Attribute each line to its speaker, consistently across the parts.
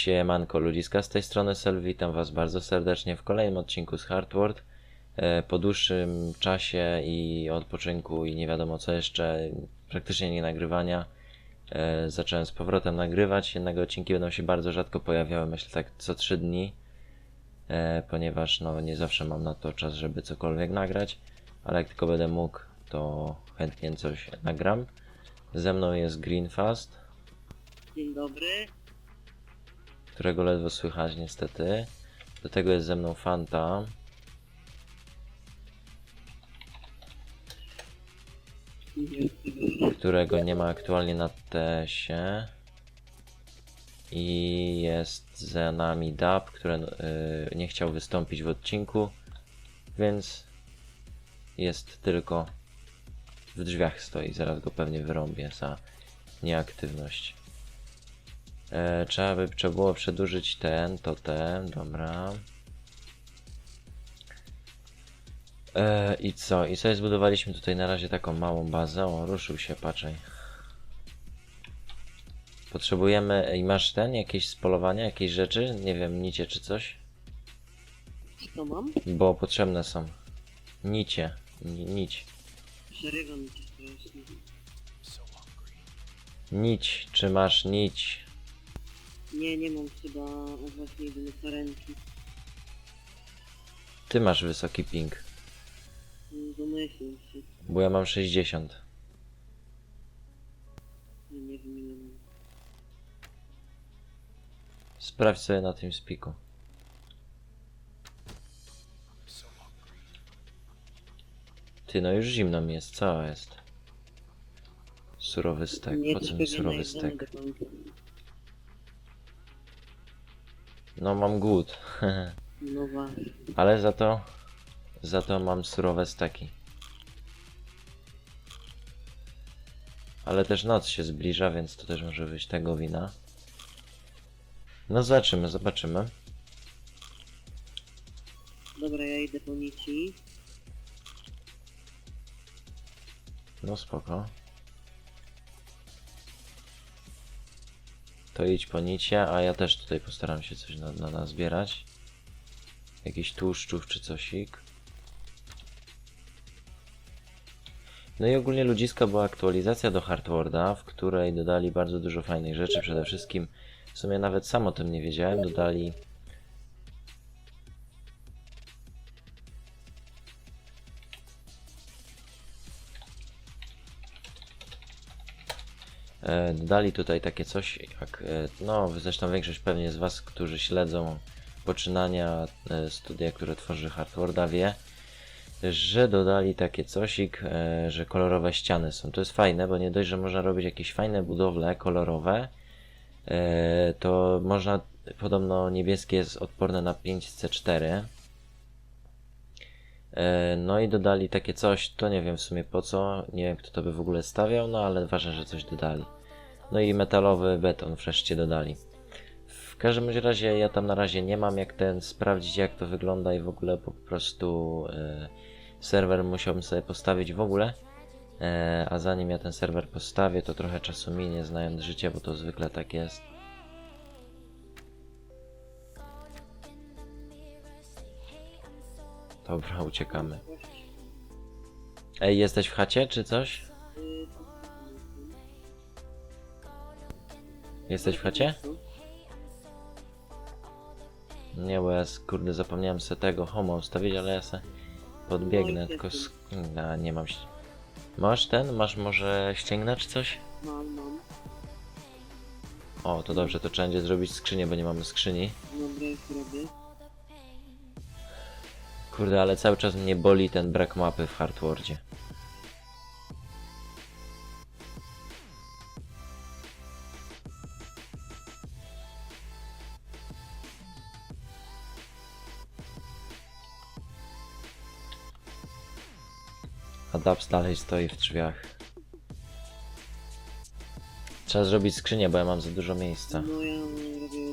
Speaker 1: Siemanko ludziska z tej strony Sel, witam was bardzo serdecznie w kolejnym odcinku z Hardword. E, Po dłuższym czasie i odpoczynku i nie wiadomo co jeszcze, praktycznie nie nagrywania, e, zacząłem z powrotem nagrywać, jednak odcinki będą się bardzo rzadko pojawiały, myślę tak co 3 dni, e, ponieważ no nie zawsze mam na to czas, żeby cokolwiek nagrać, ale jak tylko będę mógł, to chętnie coś nagram. Ze mną jest Greenfast.
Speaker 2: Dzień dobry.
Speaker 1: Którego ledwo słychać niestety. Do tego jest ze mną Fanta. którego nie ma aktualnie na tesie. I jest za nami Dab, który y, nie chciał wystąpić w odcinku, więc jest tylko w drzwiach stoi. Zaraz go pewnie wyrąbię za nieaktywność. E, trzeba by trzeba było przedłużyć ten, to ten, dobra. E, I co? I sobie zbudowaliśmy tutaj na razie taką małą bazę. O, ruszył się, patrzaj. Potrzebujemy. I masz ten, jakieś z polowania, jakieś rzeczy? Nie wiem, nicie czy coś?
Speaker 2: Co mam?
Speaker 1: Bo potrzebne są. Nicie. Ni- Nić.
Speaker 2: Szerego mi się strasznie.
Speaker 1: Nić. Czy masz nić?
Speaker 2: Nie, nie mam chyba właśnie jedyne sarenki.
Speaker 1: Ty masz wysoki ping.
Speaker 2: Domyślam się.
Speaker 1: Bo ja mam 60.
Speaker 2: Nie, nie wiem ile mam.
Speaker 1: Sprawdź sobie na tym spiku. Ty, no już zimno mi jest, co jest? Surowy stek,
Speaker 2: Nie,
Speaker 1: po co mi surowy stek? No mam głód,
Speaker 2: No właśnie.
Speaker 1: ale za to, za to mam surowe steki. Ale też noc się zbliża, więc to też może być tego wina. No zobaczymy, zobaczymy.
Speaker 2: Dobra, ja idę po nici.
Speaker 1: No spoko. To idź po nicie, a ja też tutaj postaram się coś na, na, nazbierać. Jakiś tłuszczów czy cosik. No i ogólnie ludziska była aktualizacja do Hardworda, w której dodali bardzo dużo fajnych rzeczy. Przede wszystkim, w sumie nawet sam o tym nie wiedziałem, dodali Dodali tutaj takie coś jak, e, no zresztą większość pewnie z Was, którzy śledzą poczynania e, studia, które tworzy Hardworda wie, że dodali takie cosik, e, że kolorowe ściany są. To jest fajne, bo nie dość, że można robić jakieś fajne budowle kolorowe, e, to można, podobno niebieskie jest odporne na 5C4. E, No i dodali takie coś, to nie wiem w sumie po co, nie wiem kto to by w ogóle stawiał, no ale ważne, że coś dodali. No i metalowy beton wreszcie dodali. W każdym razie ja tam na razie nie mam jak ten sprawdzić jak to wygląda i w ogóle po prostu e, serwer musiałbym sobie postawić w ogóle. E, a zanim ja ten serwer postawię, to trochę czasu minie znając życie, bo to zwykle tak jest. Dobra, uciekamy. Ej, jesteś w chacie czy coś? Jesteś w chacie? Nie, bo ja kurde zapomniałem sobie tego homo ustawić, ale ja se podbiegnę, tylko sk- A, nie mam. ś- Masz ten? Masz może ścięgna czy coś?
Speaker 2: Mam, mam.
Speaker 1: O, to dobrze, to trzeba będzie zrobić skrzynię, bo nie mamy skrzyni.
Speaker 2: Dobra, już robię.
Speaker 1: Kurde, ale cały czas mnie boli ten brak mapy w Hardwordzie. Dubs dalej stoi w drzwiach. Trzeba zrobić skrzynię, bo ja mam za dużo miejsca.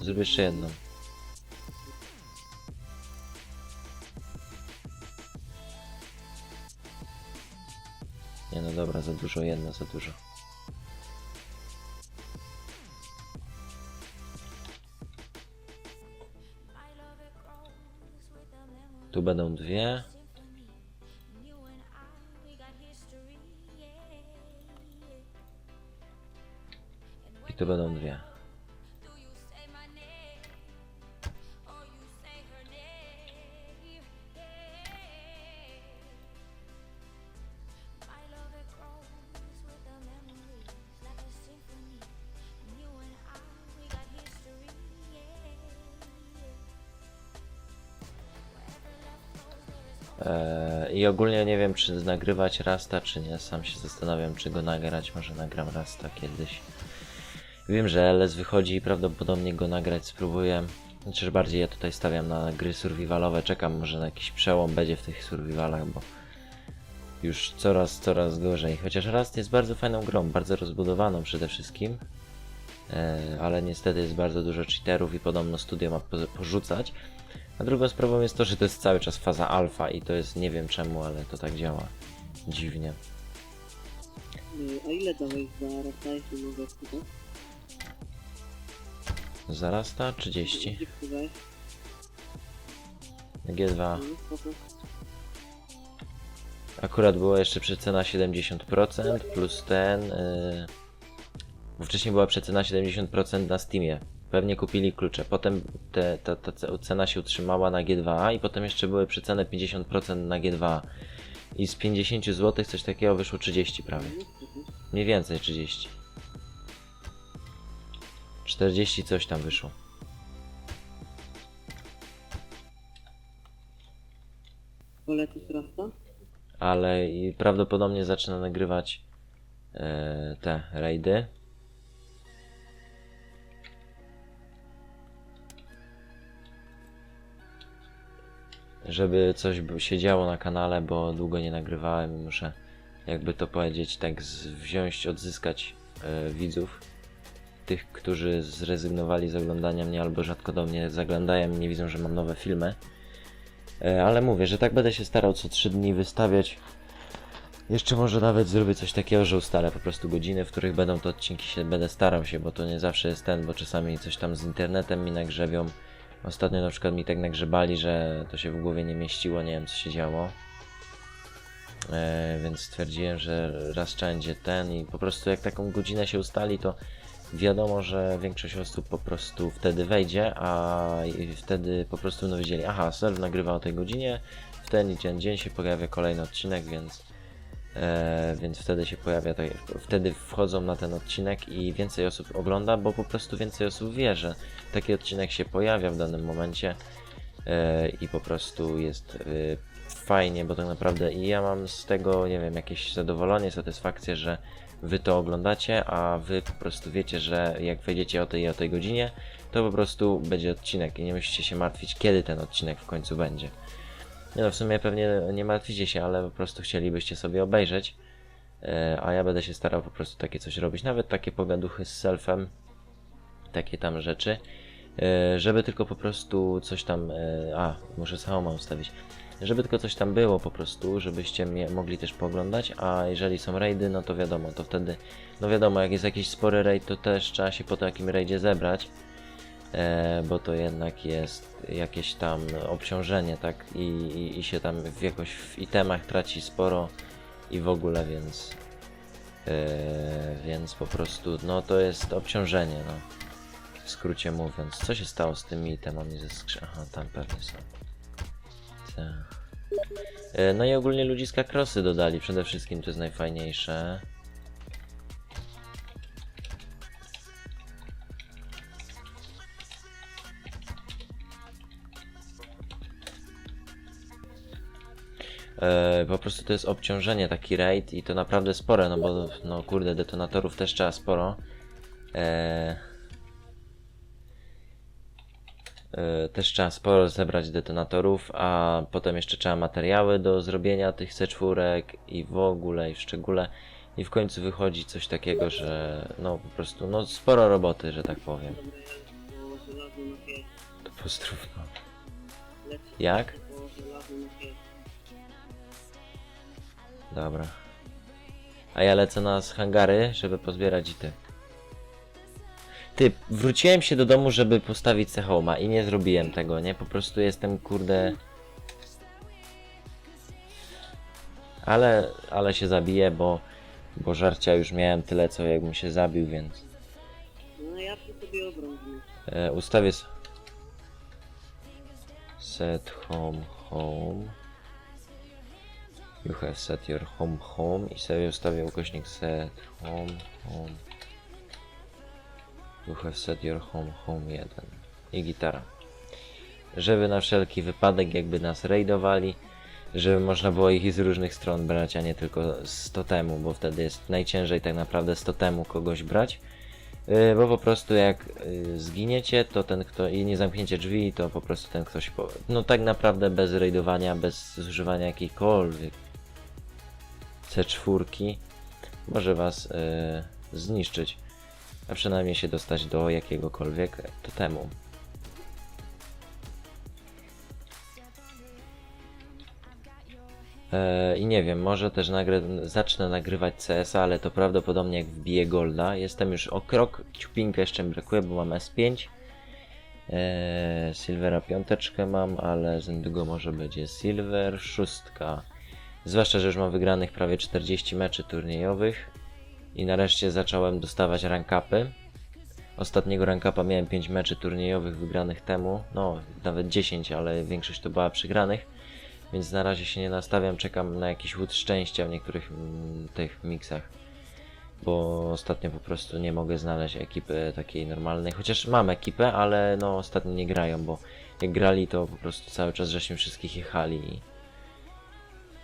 Speaker 2: No
Speaker 1: jeszcze jedną. Nie no dobra, za dużo, jedna za dużo. Tu będą dwie. Tu będą dwie. Eee, I ogólnie nie wiem, czy nagrywać Rasta, czy nie. Sam się zastanawiam, czy go nagrać. Może nagram Rasta kiedyś. Wiem, że LS wychodzi i prawdopodobnie go nagrać spróbuję. Znaczy, że bardziej ja tutaj stawiam na gry survivalowe. Czekam, może na jakiś przełom będzie w tych survivalach, bo już coraz, coraz gorzej. Chociaż Rast jest bardzo fajną grą, bardzo rozbudowaną przede wszystkim. Eee, ale niestety jest bardzo dużo cheaterów i podobno studio ma po- porzucać. A drugą sprawą jest to, że to jest cały czas faza alfa i to jest nie wiem czemu, ale to tak działa. Dziwnie.
Speaker 2: Y, A ile dałeś za jeśli mogę spytać?
Speaker 1: Zarasta 30.
Speaker 2: Gdzie kupowałeś?
Speaker 1: G2.
Speaker 2: No, spoko.
Speaker 1: Akurat była jeszcze przecena 70% plus ten. Yy, wcześniej była przecena 70% na Steamie. Pewnie kupili klucze. Potem te, ta, ta ce- cena się utrzymała na G2 i potem jeszcze były przeceny 50% na G2. I z 50 zł coś takiego wyszło 30 prawie. Mniej więcej 30. 40 coś tam wyszło.
Speaker 2: Polecasz rasta?
Speaker 1: Ale i prawdopodobnie zacznę nagrywać e, te raidy. Żeby coś się działo na kanale, bo długo nie nagrywałem i muszę, jakby to powiedzieć, tak wziąć, odzyskać e, widzów. Tych, którzy zrezygnowali z oglądania mnie albo rzadko do mnie zaglądają i nie widzą, że mam nowe filmy. E, Ale mówię, że tak będę się starał co 3 dni wystawiać. Jeszcze może nawet zrobię coś takiego, że ustalę po prostu godziny, w których będą te odcinki się, będę starał się, bo to nie zawsze jest ten, bo czasami coś tam z internetem mi nagrzebią. Ostatnio na przykład mi tak nagrzebali, że to się w głowie nie mieściło, nie wiem co się działo. E, więc stwierdziłem, że raz będzie ten i po prostu jak taką godzinę się ustali, to wiadomo, że większość osób po prostu wtedy wejdzie, a wtedy po prostu będą wiedzieli, aha, Self nagrywa o tej godzinie, w ten i ten dzień się pojawia kolejny odcinek, więc e, więc wtedy się pojawia, tak, wtedy wchodzą na ten odcinek i więcej osób ogląda, bo po prostu więcej osób wie, że taki odcinek się pojawia w danym momencie e, i po prostu jest e, fajnie, bo tak naprawdę i ja mam z tego, nie wiem, jakieś zadowolenie, satysfakcję, że wy to oglądacie, a wy po prostu wiecie, że jak wejdziecie o tej i o tej godzinie, to po prostu będzie odcinek i nie musicie się martwić, kiedy ten odcinek w końcu będzie. Nie no, w sumie pewnie nie martwicie się, ale po prostu chcielibyście sobie obejrzeć, e, a ja będę się starał po prostu takie coś robić, nawet takie pogaduchy z selfem, takie tam rzeczy, e, żeby tylko po prostu coś tam, e, a, muszę samą ustawić, żeby tylko coś tam było po prostu, żebyście mnie mogli też pooglądać, a jeżeli są raidy, no to wiadomo, to wtedy, no wiadomo, jak jest jakiś spory raid, to też trzeba się po takim raidzie zebrać, e, bo to jednak jest jakieś tam obciążenie, tak, i, i, i się tam w jakoś w itemach traci sporo i w ogóle, więc, e, więc po prostu, no to jest obciążenie, no, w skrócie mówiąc. Co się stało z tymi itemami ze skrzy... Aha, tam pewnie są. Tak. E, No i ogólnie ludziska krosy dodali, przede wszystkim to jest najfajniejsze. E, po prostu to jest obciążenie taki raid i to naprawdę spore, no bo no kurde detonatorów też trzeba sporo. E, e, też trzeba sporo zebrać detonatorów, a potem jeszcze trzeba materiały do zrobienia tych C4 i w ogóle i w szczególe. I w końcu wychodzi coś takiego, że no po prostu no sporo roboty, że tak powiem. To pozdrów, no.
Speaker 2: Lecę
Speaker 1: Jak? Dobra. A ja lecę na hangary, żeby pozbierać i ty. Ty, wróciłem się do domu, żeby postawić se homa i nie zrobiłem tego, nie? Po prostu jestem, kurde... Ale, ale się zabiję, bo, bo żarcia już miałem tyle, co jakbym się zabił, więc.
Speaker 2: No ja tu sobie obrążę.
Speaker 1: e, ustawię set home home. You have set your home home. I sobie ustawię ukośnik set home home you have set your home home 1 i gitara. Żeby na wszelki wypadek jakby nas raidowali żeby można było ich z różnych stron brać, a nie tylko z totemu, bo wtedy jest najciężej tak naprawdę z totemu kogoś brać. Yy, bo po prostu jak yy, zginiecie, to ten kto i nie zamknięcie drzwi, to po prostu ten ktoś po... No tak naprawdę bez raidowania, bez zużywania jakiejkolwiek C4 może was yy, zniszczyć, a przynajmniej się dostać do jakiegokolwiek totemu. E, I nie wiem, może też nagrę, zacznę nagrywać CS, ale to prawdopodobnie jak wbiję Golda. Jestem już o krok, ciupinkę jeszcze mi brakuje, bo mam S5. E, Silvera piąteczkę mam, ale za niedługo może będzie Silver szóstka. Zwłaszcza, że już mam wygranych prawie 40 meczy turniejowych. I nareszcie zacząłem dostawać rankapy. Ostatniego rankapa miałem 5 meczy turniejowych wygranych temu. No, nawet 10, ale większość to była przegranych. Więc na razie się nie nastawiam, czekam na jakiś łód szczęścia w niektórych mm, tych miksach. Bo ostatnio po prostu nie mogę znaleźć ekipy takiej normalnej. Chociaż mam ekipę, ale no ostatnio nie grają, bo jak grali to po prostu cały czas żeśmy wszystkich jechali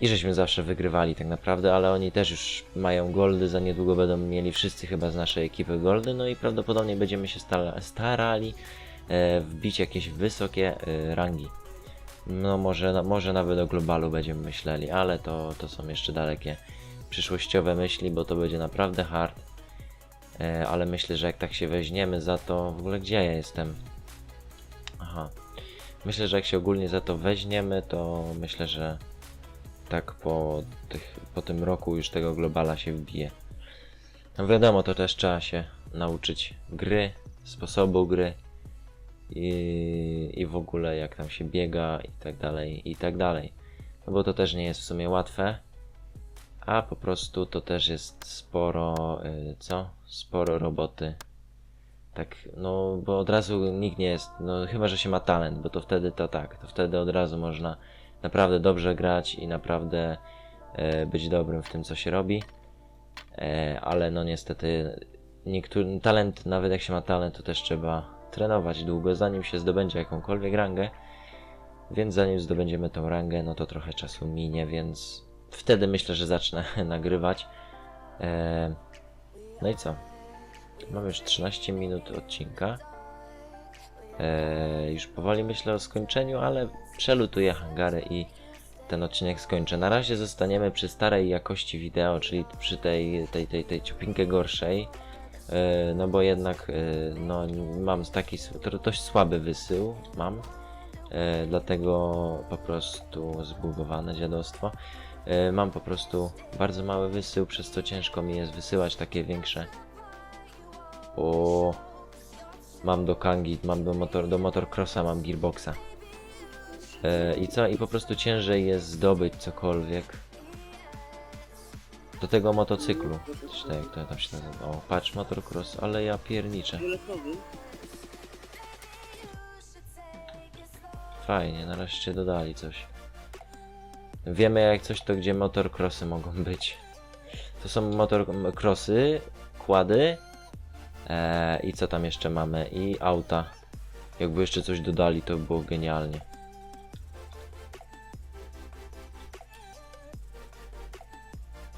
Speaker 1: i, żeśmy zawsze wygrywali tak naprawdę, ale oni też już mają goldy, za niedługo będą mieli wszyscy chyba z naszej ekipy goldy, no i prawdopodobnie będziemy się stara- starali e, wbić jakieś wysokie e, rangi. No może, no, może nawet o globalu będziemy myśleli, ale to, to są jeszcze dalekie przyszłościowe myśli, bo to będzie naprawdę hard. E, ale myślę, że jak tak się weźmiemy za to... W ogóle gdzie ja jestem? Aha. Myślę, że jak się ogólnie za to weźmiemy, to myślę, że tak po, tych, po tym roku już tego globala się wbije. No wiadomo, to też trzeba się nauczyć gry, sposobu gry i, i w ogóle jak tam się biega i tak dalej, i tak dalej. No bo to też nie jest w sumie łatwe, a po prostu to też jest sporo, y, co? Sporo roboty. Tak, no bo od razu nikt nie jest, no chyba, że się ma talent, bo to wtedy to tak, to wtedy od razu można naprawdę dobrze grać i naprawdę e, być dobrym w tym, co się robi. E, ale no niestety niektóry talent, nawet jak się ma talent, to też trzeba trenować długo, zanim się zdobędzie jakąkolwiek rangę. Więc zanim zdobędziemy tą rangę, no to trochę czasu minie, więc wtedy myślę, że zacznę nagrywać. E, no i co? Mam już 13 minut odcinka. E, już powoli myślę o skończeniu, ale przelutuję hangary i ten odcinek skończę. Na razie zostaniemy przy starej jakości wideo, czyli przy tej, tej, tej, tej ciupinkę gorszej. E, No bo jednak e, no, mam taki dość słaby wysył mam. Dlatego po prostu zbugowane dziadostwo. Mam po prostu bardzo mały wysył, przez co ciężko mi jest wysyłać takie większe. O, mam do Kangi, mam do, motor, do Motorcrossa, mam Gearboxa. E, I co? I po prostu ciężej jest zdobyć cokolwiek. Do tego motocyklu. Czy tak, jak to tam się nazywa? O, patrz, motocross, ale ja pierniczę. Fajnie, nareszcie dodali coś. Wiemy jak coś to gdzie motorcrossy mogą być. To są motorcrossy, kłady e, i co tam jeszcze mamy? I auta. Jakby jeszcze coś dodali to by było genialnie.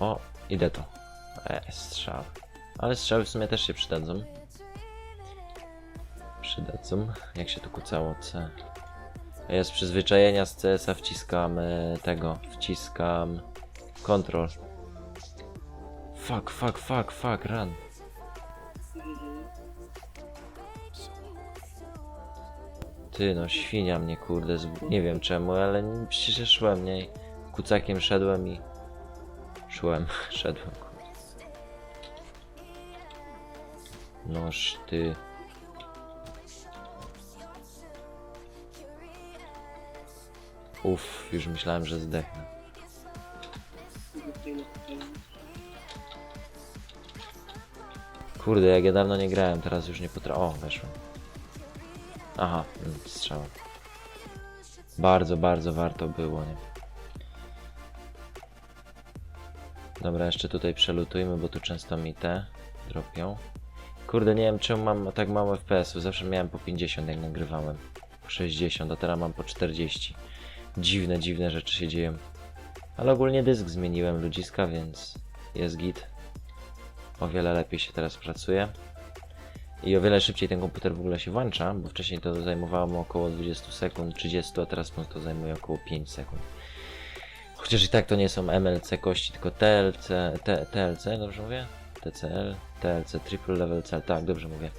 Speaker 1: O, idę to. E, strzał. Ale strzały w sumie też się przydadzą. Przydadzą. Jak się tu kucało C. Ja z przyzwyczajenia z CS-a wciskam e, tego, wciskam kontrol. Fuck, fuck, fuck, fuck, run. Ty no, świnia mnie kurde, nie wiem czemu, ale przecież szłem, nie? Kucakiem szedłem i... Szłem, szedłem, kurde. Noż ty. Uff, już myślałem, że zdechnę. Kurde, jak ja dawno nie grałem, teraz już nie potrafię. O, weszłem. Aha, mm, strzał. Bardzo, bardzo warto było, nie? Dobra, jeszcze tutaj przelutujmy, bo tu często mi te dropią. Kurde, nie wiem czemu mam tak mało FPS-ów. Zawsze miałem po 50 jak nagrywałem. Po 60, a teraz mam po 40. Dziwne, dziwne rzeczy się dzieją. Ale ogólnie dysk zmieniłem ludziska, więc jest git. O wiele lepiej się teraz pracuje. I o wiele szybciej ten komputer w ogóle się włącza, bo wcześniej to zajmowało mu około 20 sekund, 30, a teraz mu to zajmuje około 5 sekund. Chociaż i tak to nie są MLC kości, tylko TLC, T, TLC, dobrze mówię? TCL, TLC, Triple Level Cell, tak, dobrze mówię.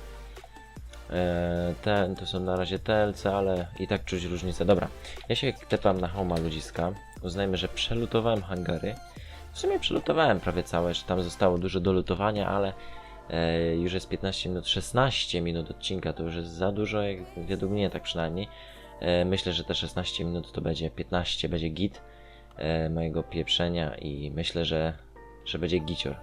Speaker 1: Eee, te, to są na razie TLC, ale i tak czuć różnicę. Dobra, ja się tepam na homa ludziska. Uznajmy, że przelutowałem hangary. W sumie przelutowałem prawie całe, tam zostało dużo do lutowania, ale e, już jest 15 minut, 16 minut odcinka, to już jest za dużo, jak według mnie tak przynajmniej. E, myślę, że te 16 minut to będzie 15, będzie git e, mojego pieprzenia i myślę, że, że będzie gicior.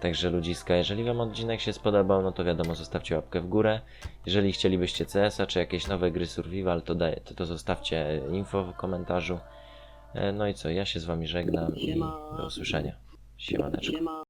Speaker 1: Także ludziska, jeżeli Wam odcinek się spodobał, no to wiadomo, zostawcie łapkę w górę. Jeżeli chcielibyście CS-a czy jakieś nowe gry survival, to, to, to zostawcie info w komentarzu. E, No i co, ja się z Wami żegnam i do usłyszenia. Siemaneczko.
Speaker 2: Siema.